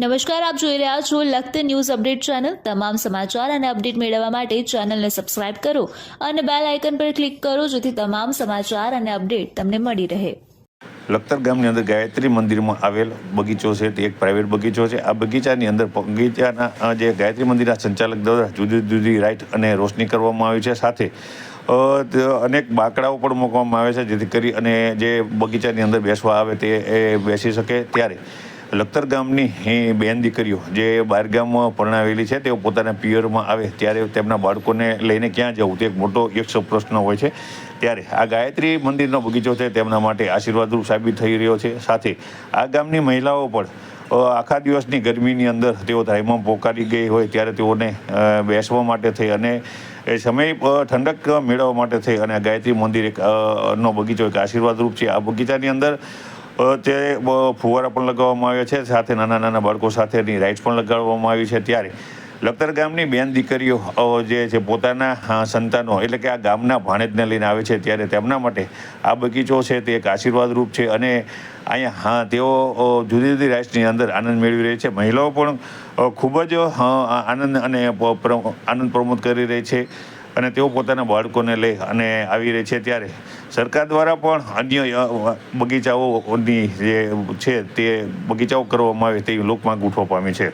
નમસ્કાર, આપ જોઈ રહ્યા છો લખત ન્યૂઝ અપડેટ ચેનલ. તમામ સમાચાર અને અપડેટ મેળવવા માટે ચેનલને સબસ્ક્રાઇબ કરો અને બેલ આઇકન પર ક્લિક કરો જેથી તમામ સમાચાર અને અપડેટ તમને મળી રહે. લખતર ગામની અંદર ગાયત્રી મંદિરમાં આવેલ બગીચો છે. તે એક પ્રાઇવેટ બગીચો છે. આ બગીચાની અંદર બગીચાના જે ગાયત્રી મંદિરના સંચાલક દ્વારા જુદી જુદી રાઈટ અને રોશની કરવામાં આવી છે. સાથે અનેક બાકડાઓ પણ મૂકવામાં આવે છે. જેથી કરી અને જે બગીચાની અંદર બેસવા આવે તે એ બેસી શકે ત્યારે. લખતર ગામની બેન દીકરીઓ, જે બહારગામમાં પરણાવેલી છે, તેઓ પોતાના પિયરમાં આવે ત્યારે તેમના બાળકોને લઈને ક્યાં જવું? તે એક મોટો એક પ્રશ્ન હોય છે. ત્યારે આ ગાયત્રી મંદિરનો બગીચો છે, તેમના માટે આશીર્વાદરૂપ સાબિત થઈ રહ્યો છે. સાથે આ ગામની મહિલાઓ પણ આખા દિવસની ગરમીની અંદર તેઓ ત્રાહિમામ પોકારી ગઈ હોય ત્યારે તેઓને બેસવા માટે થઈ અને એ સમય ઠંડક મેળવવા માટે થઈ અને ગાયત્રી મંદિર એક નો બગીચો એક આશીર્વાદરૂપ છે. આ બગીચાની અંદર તે ફુવારા પણ લગાવવામાં આવ્યા છે. સાથે નાના નાના બાળકો સાથેની રાઇડ્સ પણ લગાડવામાં આવી છે ત્યારે. લખતર ગામની બેન દીકરીઓ જે છે, પોતાના સંતાનો, એટલે કે આ ગામના ભાણેજને લઈને આવે છે ત્યારે તેમના માટે આ બગીચો છે તે એક આશીર્વાદરૂપ છે અને અહીંયા, હા, તેઓ જુદી જુદી રાઇડ્સની અંદર આનંદ મેળવી રહી છે. મહિલાઓ પણ ખૂબ જ આનંદ અને આનંદ પ્રમોદ કરી રહી છે. અને તેઓ પોતાના બાળકોને લઈ અને આવી રહે છે ત્યારે સરકાર દ્વારા પણ અન્ય બગીચાઓની જે છે તે બગીચાઓ કરવામાં આવે તેવી લોકમાંગ ઉઠવા પામી છે.